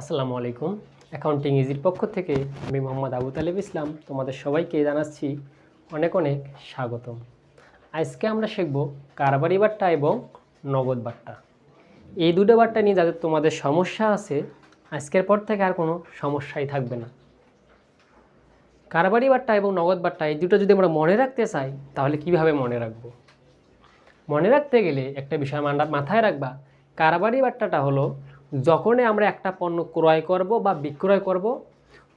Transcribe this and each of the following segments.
আসসালামু আলাইকুম। অ্যাকাউন্টিং ইজির পক্ষ থেকে আমি মোহাম্মদ আবু তালেব ইসলাম তোমাদের সবাইকে জানাচ্ছি অনেক অনেক স্বাগতম। আজকে আমরা শিখব কারবারি বাট্টা এবং নগদ বাট্টা। এই দুটো বাট্টা নিয়ে যাদের তোমাদের সমস্যা আছে, আজকের পর থেকে আর কোনো সমস্যাই থাকবে না। কারবারি বার্তা এবং নগদ বার্তা এই দুটো যদি আমরা মনে রাখতে চাই, তাহলে কীভাবে মনে রাখব? মনে রাখতে গেলে একটা বিষয় মাথায় রাখবা, কারবারি বার্তাটা হলো যখনই আমরা একটা পণ্য ক্রয় করব বা বিক্রয় করব,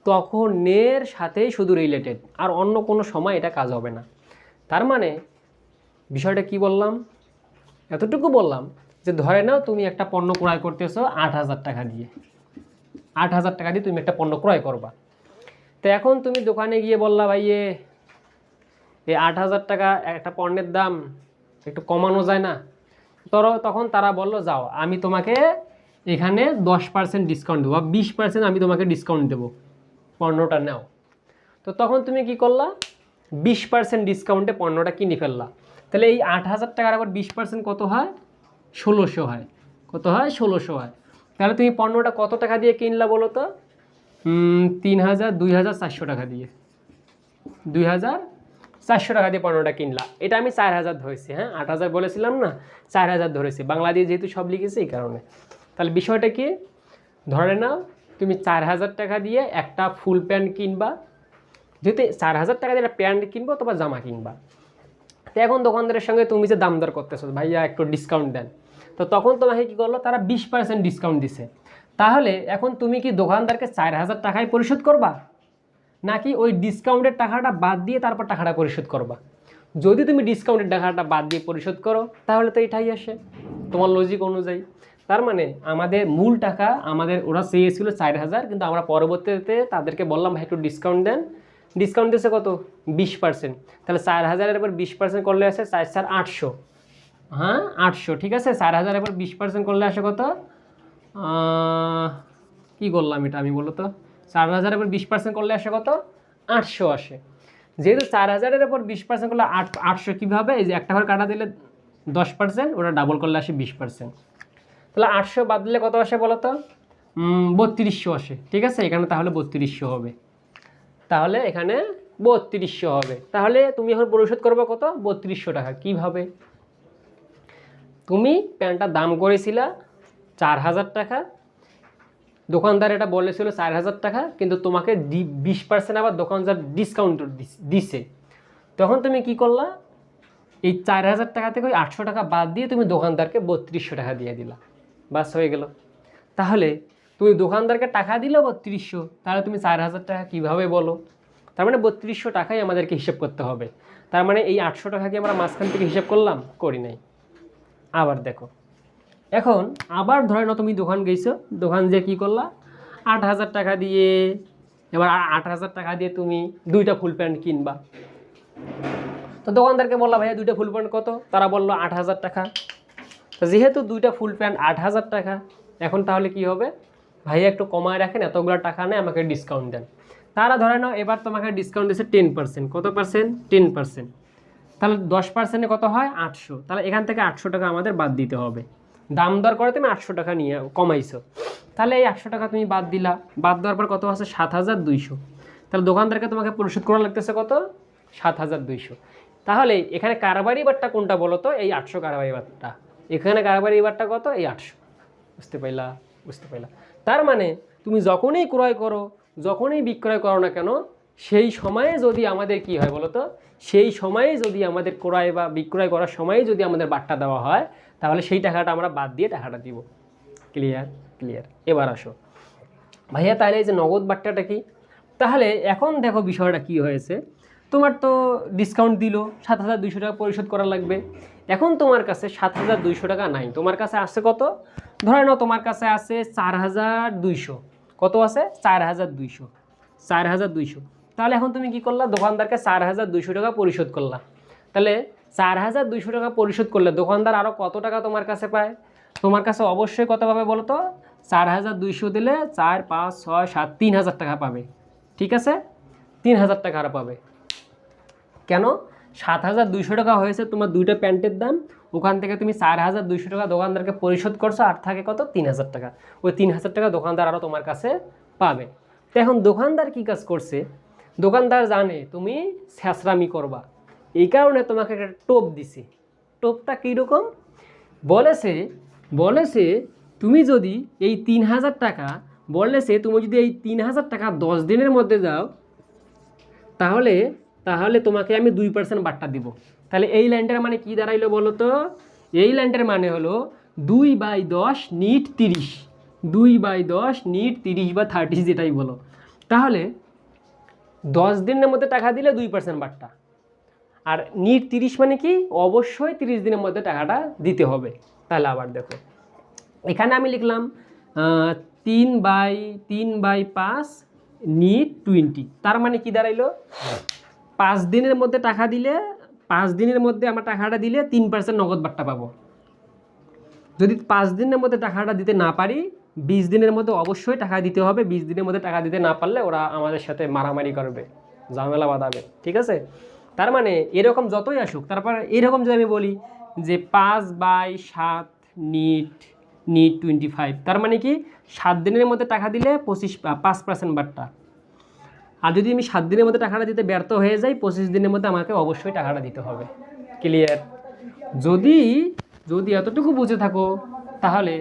তখন নের সাথেই শুধু রিলেটেড আর অন্য কোনো সময় এটা কাজ হবে না। তার মানে বিষয়টা কি বললাম? এতটুকু বললাম যে ধরে নাও তুমি একটা পণ্য ক্রয় করতেছো আট হাজার টাকা দিয়ে। আট হাজার টাকা দিয়ে তুমি একটা পণ্য ক্রয় করবা। তো এখন তুমি দোকানে গিয়ে বললা ভাইয়ে এই আট হাজার টাকা একটা পণ্যের দাম একটু কমানো যায় না? তর, তখন তারা বলল, যাও, আমি তোমাকে এখানে দশ পার্সেন্ট ডিসকাউন্ট দেবো, বা বিশ পার্সেন্ট আমি তোমাকে ডিসকাউন্ট দেবো। পণ্যটা নাও। তো তখন তুমি কি করলা? বিশ পার্সেন্ট ডিসকাউন্টে পণ্যটা কিনে ফেললা। তাহলে এই আট হাজার টাকার আবার বিশ পার্সেন্ট কত হয়? ষোলোশো হয়। কত হয়? ষোলোশো হয়। তাহলে তুমি পণ্যটা কত টাকা দিয়ে কিনলা বলো তো? তিন হাজার, দুই হাজার চারশো টাকা দিয়ে। দুই হাজার চারশো টাকা দিয়ে পণ্যটা কিনলা। এটা আমি চার হাজার ধরেছি হ্যাঁ? আট হাজার বলেছিলাম না? চার হাজার ধরেছি। বাংলা দিয়ে যেহেতু সব লিখেছি এই কারণে। তাহলে বিষয়টা কি? ধরে নাও, তুমি চার হাজার টাকা দিয়ে একটা ফুল প্যান্ট কিনবা। যেহেতু চার হাজার টাকা দিয়ে একটা প্যান্ট কিনবো অথবা জামা কিনবা। তো এখন দোকানদারের সঙ্গে তুমি যে দাম দর করতেছো, ভাইয়া একটু ডিসকাউন্ট দেন। তো তখন তোমাকে কী করল? তারা বিশ পার্সেন্ট ডিসকাউন্ট দিছে। তাহলে এখন তুমি কি দোকানদারকে চার হাজার টাকায় পরিশোধ করবা? নাকি ওই ডিসকাউন্টের টাকাটা বাদ দিয়ে তারপর টাকাটা পরিশোধ করবা? যদি তুমি ডিসকাউন্টের টাকাটা বাদ দিয়ে পরিশোধ করো, তাহলে তো এটাই আসে। তোমার লজিক অনুযায়ী। তার মানে আমাদের মূল টাকা আমাদের, ওরা চেয়েছিল চার হাজার, কিন্তু আমরা পরবর্তীতে তাদেরকে বললাম, ভাই, একটু ডিসকাউন্ট দেন। ডিসকাউন্ট দিয়েছে কত? বিশ পার্সেন্ট তাহলে চার হাজারের এবার বিশ পার্সেন্ট করলে আসে চার চার আটশো। হ্যাঁ আটশো, ঠিক আছে? চার হাজার এবার বিশ পার্সেন্ট করলে আসে কত? কি করলাম এটা আমি বলো তো চার হাজারের উপর বিশ পার্সেন্ট করলে আসে কত? আটশো আসে। যেহেতু চার হাজারের উপর বিশ পার্সেন্ট করলে আট, আটশো কীভাবে? এই যে একটা ঘর কাটা দিলে দশ পার্সেন্ট ওটা ডাবল করলে আসে বিশ পার্সেন্ট তাহলে আটশো বাদ দিলে কত আসে বলো তো? বত্রিশশো আসে। ঠিক আছে? এখানে তাহলে বত্রিশশো হবে। তাহলে এখানে বত্রিশশো হবে। তাহলে তুমি এখন পরিশোধ করবে কত? বত্রিশশো টাকা। কীভাবে? তুমি প্যান্টটার দাম করেছিলা চার হাজার টাকা। দোকানদার এটা বলেছিল চার হাজার টাকা, কিন্তু তোমাকে বিশ পার্সেন্ট আবার দোকানদার ডিসকাউন্ট দিছে। তখন তুমি কি করলা? এই চার হাজার টাকা থেকে ওই আটশো টাকা বাদ দিয়ে তুমি দোকানদারকে বত্রিশশো টাকা দিয়ে দিলা। বাস হয়ে গেল। তাহলে তুমি দোকানদারকে টাকা দিলে বত্রিশশো, তাহলে তুমি চার হাজার টাকা কীভাবে বলো? তার মানে বত্রিশশো টাকাই আমাদেরকে হিসেব করতে হবে। তার মানে এই আটশো টাকাকে আমরা মাঝখান থেকে হিসেব করলাম? করি নাই। আবার দেখো। এখন আবার ধরে নাও তুমি দোকান গেছো, দোকান যে কী করলা? আট হাজার টাকা দিয়ে, এবার আট হাজার টাকা দিয়ে তুমি দুইটা ফুল প্যান্ট কিনবা। তো দোকানদারকে বললা, ভাইয়া, দুইটা ফুল প্যান্ট কত? তারা বলল, আট হাজার টাকা। যেহেতু দুইটা ফুল প্যান্ট আট হাজার টাকা, এখন তাহলে কি হবে? ভাইয়া একটু কমায় রাখেন, এতগুলো টাকা নেই আমাকে ডিসকাউন্ট দেন। তারা ধরে নাও, এবার তোমাকে ডিসকাউন্ট দিচ্ছে টেন পার্সেন্ট কত পার্সেন্ট টেন পার্সেন্ট তাহলে দশ পার্সেন্টে কত হয়? আটশো। তাহলে এখান থেকে আটশো টাকা আমাদের বাদ দিতে হবে। দাম দর করে তুমি আটশো টাকা নিয়ে কমাইছো। তাহলে এই একশো টাকা তুমি বাদ দিলা। বাদ দেওয়ার পর কত আছে? সাত হাজার দুইশো। তাহলে দোকানদারকে তোমাকে পরিশোধ করা লাগতেছে কত? সাত হাজার দুইশো। তাহলে এখানে কারবারি বারটা কোনটা বলো তো? এই আটশো কারবারি বারটা এখানে কারবারি বারটা কত? এই আটশো। বুঝতে পাইলা বুঝতে পাইলা। তার মানে তুমি যখনই ক্রয় করো, যখনই বিক্রয় করো না কেন, সেই সময়ে যদি আমাদের কি হয় বলো তো সেই সময়ে যদি আমাদের ক্রয় বা বিক্রয় করার সময়ে যদি আমাদের বাট্টা দেওয়া হয়, তাহলে সেই টাকাটা আমরা বাদ দিয়ে টাকাটা দিব। ক্লিয়ার ক্লিয়ার এবার আসো। ভাইয়া, তাহলে এই যে নগদ বাট্টাটা কি? তাহলে এখন দেখো বিষয়টা কি হয়েছে। তোমার তো ডিসকাউন্ট দিল, সাত হাজার দুশো টাকা পরিশোধ করা লাগবে। এখন তোমার কাছে সাত হাজার দুইশো টাকা নাই। তোমার কাছে আছে কত? ধরে নাও তোমার কাছে আছে চার হাজার দুইশো। কত আছে? চার হাজার দুইশো। চার হাজার দুইশো। তাহলে এখন তুমি কি করলা? দোকানদারকে চার হাজার দুইশো টাকা পরিশোধ করলা। তাহলে চার হাজার দুইশো টাকা পরিশোধ করলে দোকানদার আরও কত টাকা তোমার কাছে পায়? তোমার কাছে অবশ্যই কত পাবে বলো তো? চার হাজার দুইশো দিলে চার, পাঁচ, ছয়, সাত তিন হাজার টাকা পাবে। ঠিক আছে? তিন হাজার টাকা আরও পাবে। কেন? সাত হাজার দুইশো টাকা হয়েছে তোমার দুইটা প্যান্টের দাম। ওখান থেকে তুমি চার হাজার দুইশো টাকা দোকানদারকে পরিশোধ করছ, আর থাকে কত? তিন হাজার টাকা। ওই তিন হাজার টাকা দোকানদার আরও তোমার কাছে পাবে। তো এখন দোকানদার কী কাজ করছে? দোকানদার জানে তুমি স্যাঁচরামি করবা। এই কারণে তোমাকে একটা টোপ দিছে। টোপটা কীরকম? বলেছে বলেছে তুমি যদি এই তিন হাজার টাকা, বলেছে তুমি যদি এই তিন হাজার টাকা দশ দিনের মধ্যে যাও তাহলে তাহলে তোমাকে আমি দুই পার্সেন্ট বাট্টা দিব। তাহলে এই লাইনটার মানে কি দাঁড়াইলো বলো তো? এই লাইনটার মানে হলো দুই বাই দশ নিট তিরিশ। দুই বাই দশ নিট তিরিশ বা থার্টি যেটাই বলো। তাহলে দশ দিনের মধ্যে টাকা দিলে দুই পার্সেন্ট বাট্টা আর নিট তিরিশ মানে কি? অবশ্যই তিরিশ দিনের মধ্যে টাকাটা দিতে হবে। তাহলে আবার দেখো। এখানে আমি লিখলাম তিন বাই তিন বাই পাঁচ নিট টোয়েন্টি তার মানে কি দাঁড়াইলো? পাঁচ দিনের মধ্যে টাকা দিলে, পাঁচ দিনের মধ্যে আমার টাকাটা দিলে তিন পার্সেন্ট নগদ বাট্টা পাবো। যদি পাঁচ দিনের মধ্যে টাকাটা দিতে না পারি, বিশ দিনের মধ্যে অবশ্যই টাকা দিতে হবে। বিশ দিনের মধ্যে টাকা দিতে না পারলে ওরা আমাদের সাথে মারামারি করবে, ঝামেলা বাঁধাবে, ঠিক আছে? তার মানে এরকম যতই আসুক, তারপর এরকম যদি আমি বলি যে পাঁচ বাই সাত নিট নিট টোয়েন্টি ফাইভ তার মানে কি সাত দিনের মধ্যে টাকা দিলে পঁচিশ, পাঁচ পার্সেন্ট বাট্টা। আর যদি আমি সাত দিনের মধ্যে টাকাটা দিতে ব্যর্থ হয়ে যাই, পঁচিশ দিনের মধ্যে আমাকে অবশ্যই টাকাটা দিতে হবে। ক্লিয়ার যদি যদি এতটুকু বুঝে থাকো, তাহলে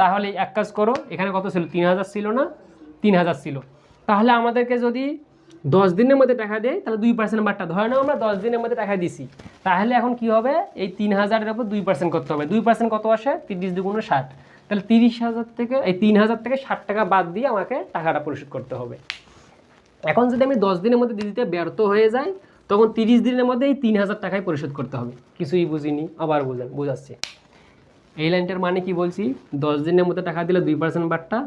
তাহলে এক কাজ করো, এখানে কত ছিল? তিন হাজার ছিল না? তিন হাজার ছিল। তাহলে আমাদেরকে যদি দশ দিনের মধ্যে টাকা দেয়, তাহলে দুই পার্সেন্ট বাট্টা ধরে নাও আমরা দশ দিনের মধ্যে টাকা দিছি। তাহলে এখন কি হবে? এই তিন হাজারের উপর দুই পার্সেন্ট করতে হবে। দুই পার্সেন্ট কত আসে? তিরিশ দুগুণ ষাট। তাহলে তিরিশ হাজার থেকে, এই তিন হাজার থেকে ষাট টাকা বাদ দিয়ে আমাকে টাকাটা পরিশোধ করতে হবে। এখন যদি আমি দশ দিনের মধ্যে দিতে ব্যর্থ হয়ে যাই, তখন তিরিশ দিনের মধ্যে এই তিন হাজার টাকায় পরিশোধ করতে হবে। কিছুই বুঝিনি, আবার বোঝা বোঝাচ্ছে। এই লাইনটার মানে কি বলছি? দশ দিনের মধ্যে টাকা দিলে দুই পার্সেন্ট বাট্টা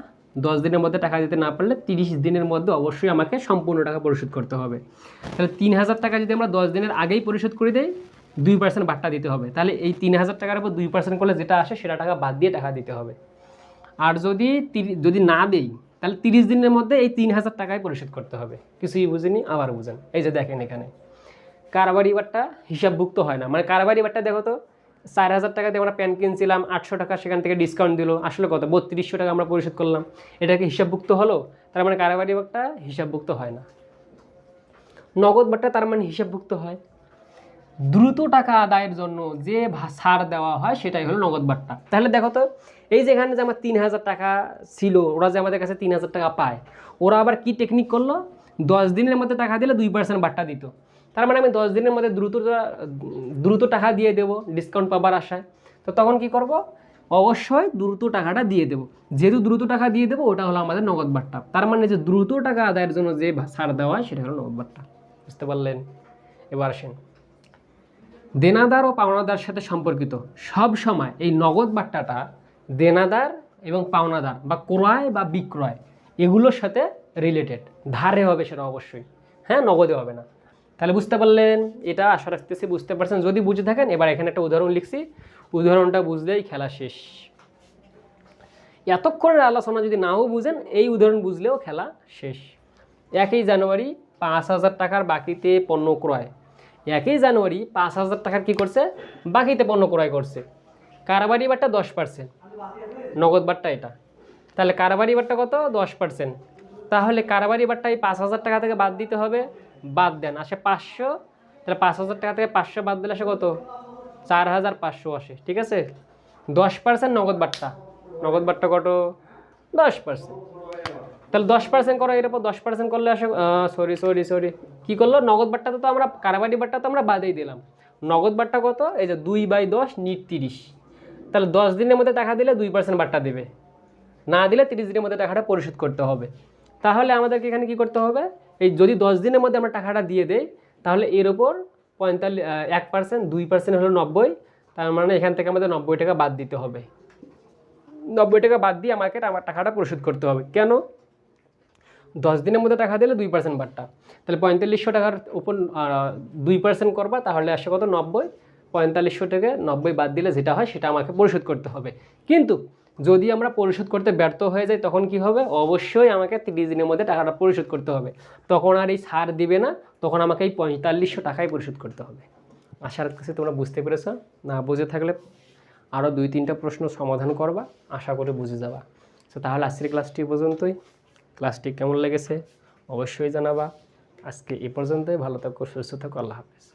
দশ দিনের মধ্যে টাকা দিতে না পারলে তিরিশ দিনের মধ্যে অবশ্যই আমাকে সম্পূর্ণ টাকা পরিশোধ করতে হবে। তাহলে তিন হাজার টাকা যদি আমরা দশ দিনের আগেই পরিশোধ করে দেই, দুই পার্সেন্ট বাট্টা দিতে হবে। তাহলে এই তিন হাজার টাকার উপর দুই পার্সেন্ট করলে যেটা আসে সেটা টাকা বাদ দিয়ে টাকা দিতে হবে। আর যদি যদি না দেই তাহলে তিরিশ দিনের মধ্যে এই তিন হাজার টাকায় পরিশোধ করতে হবে। কিছুই বুঝিনি, আবার বুঝেন। এই যে দেখেন এখানে। কারবারি বারটা হিসাবভুক্ত হয় না। মানে কারবারি বারটা দেখো তো, চার হাজার টাকা দিয়ে আমরা প্যান কিনছিলাম, আটশো টাকা সেখান থেকে ডিসকাউন্ট দিল। আসলে কত? বত্রিশশো টাকা আমরা পরিশোধ করলাম। এটাকে হিসাবভুক্ত হলো? তার মানে কারবারি বারটা হিসাবভুক্ত হয় না। নগদ বারটা তার মানে হিসাবভুক্ত হয়। দ্রুত টাকা আদায়ের জন্য যে ছাড় দেওয়া হয় সেটাই হলো নগদ বাট্টা। তাহলে দেখো তো, এই যে এখানে যে আমার তিন হাজার টাকা ছিল, ওরা যে আমাদের কাছে তিন হাজার টাকা পায়, ওরা আবার কি টেকনিক করল? দশ দিনের মধ্যে টাকা দিলে দুই পার্সেন্ট বাট্টা দিত। তার মানে আমি দশ দিনের মধ্যে দ্রুত দ্রুত টাকা দিয়ে দেবো ডিসকাউন্ট পাবার আশায়। তো তখন কি করব? অবশ্যই দ্রুত টাকাটা দিয়ে দেবো। যেহেতু দ্রুত টাকা দিয়ে দেবো, ওটা হলো আমাদের নগদ বাট্টা। তার মানে যে দ্রুত টাকা আদায়ের জন্য যে ছাড় দেওয়া হয়, সেটা হলো নগদ বাট্টা। বুঝতে পারলেন? এবার আসেন। দেনাদার ও পাওনাদার সাথে সম্পর্কিত সব সময় এই নগদ বাট্টাটা দেনাদার এবং পাওনাদার বা ক্রয় বা বিক্রয় এগুলোর সাথে রিলেটেড ধারে হবে সেটা অবশ্যই। হ্যাঁ নগদে হবে না। তাহলে বুঝতে পারলেন? এটা আশা রাখতেছি বুঝতে পারছেন। যদি বুঝে থাকেন, এবার এখানে একটা উদাহরণ লিখছি। উদাহরণটা বুঝলেই খেলা শেষ। এতক্ষণের আলোচনা যদি নাও বুঝেন, এই উদাহরণ বুঝলেও খেলা শেষ। একই জানুয়ারি পাঁচ হাজার টাকার বাকিতে পণ্য ক্রয়। একই জানুয়ারি পাঁচ হাজার টাকার কী করছে? বাকিতে পণ্য ক্রয় করছে। কারবারি বারটা দশ পার্সেন্ট নগদ বারটা এটা। তাহলে কারবারি বারটা কত? দশ পার্সেন্ট তাহলে কারবারি বারটা এই পাঁচ হাজার টাকা থেকে বাদ দিতে হবে। বাদ দেন, আসে পাঁচশো। তাহলে পাঁচ হাজার টাকা থেকে পাঁচশো বাদ দিলে আসে কত? চার হাজার পাঁচশো আসে। ঠিক আছে? দশ পার্সেন্ট নগদ বারটা। নগদ বারটা কত? দশ পার্সেন্ট তাহলে দশ পার্সেন্ট করো, এর উপর দশ পার্সেন্ট করলে আসে সরি সরি সরি কী করল? নগদ বারটা তো আমরা কারাবারি বারটা তো আমরা বাদেই দিলাম। নগদ বারটা কত? এই যে দুই বাই দশ, নিট তিরিশ। তাহলে দশ দিনের মধ্যে টাকা দিলে দুই পার্সেন্ট বারটা দেবে। না দিলে তিরিশ দিনের মধ্যে টাকাটা পরিশোধ করতে হবে। তাহলে আমাদেরকে এখানে কি করতে হবে? এই যদি দশ দিনের মধ্যে আমরা টাকাটা দিয়ে দেই, তাহলে এর ওপর পঁয়তাল্লিশ এক পার্সেন্ট দুই পার্সেন্ট হলো নব্বই। তার মানে এখান থেকে আমাদের নব্বই টাকা বাদ দিতে হবে। নব্বই টাকা বাদ দিয়ে আমাকে আমার টাকাটা পরিশোধ করতে হবে। কেন? দশ দিনের মধ্যে টাকা দিলে দুই পার্সেন্ট বাট্টা তাহলে পঁয়তাল্লিশশো টাকার উপর দুই পার্সেন্ট করবা, তাহলে আসে কত? নব্বই। পঁয়তাল্লিশশো থেকে নব্বই বাদ দিলে যেটা হয় সেটা আমাকে পরিশোধ করতে হবে। কিন্তু যদি আমরা পরিশোধ করতে ব্যর্থ হয়ে যাই, তখন কি হবে? অবশ্যই আমাকে তিরিশ দিনের মধ্যে টাকাটা পরিশোধ করতে হবে। তখন আর এই ছাড় দিবে না, তখন আমাকে এই পঁয়তাল্লিশশো টাকাই পরিশোধ করতে হবে। আশা রাখতেছি তোমরা বুঝতে পেরেছ। না বুঝে থাকলে আরও দুই তিনটা প্রশ্ন সমাধান করবা, আশা করে বুঝে যাবা। তো তাহলে আজকের ক্লাসটি পর্যন্তই। ক্লাসটি কেমন লেগেছে? অবশ্যই জানাবা। আজকে এ পর্যন্তই। ভালো থাকো সুস্থ থাকো। আল্লাহ হাফেজ।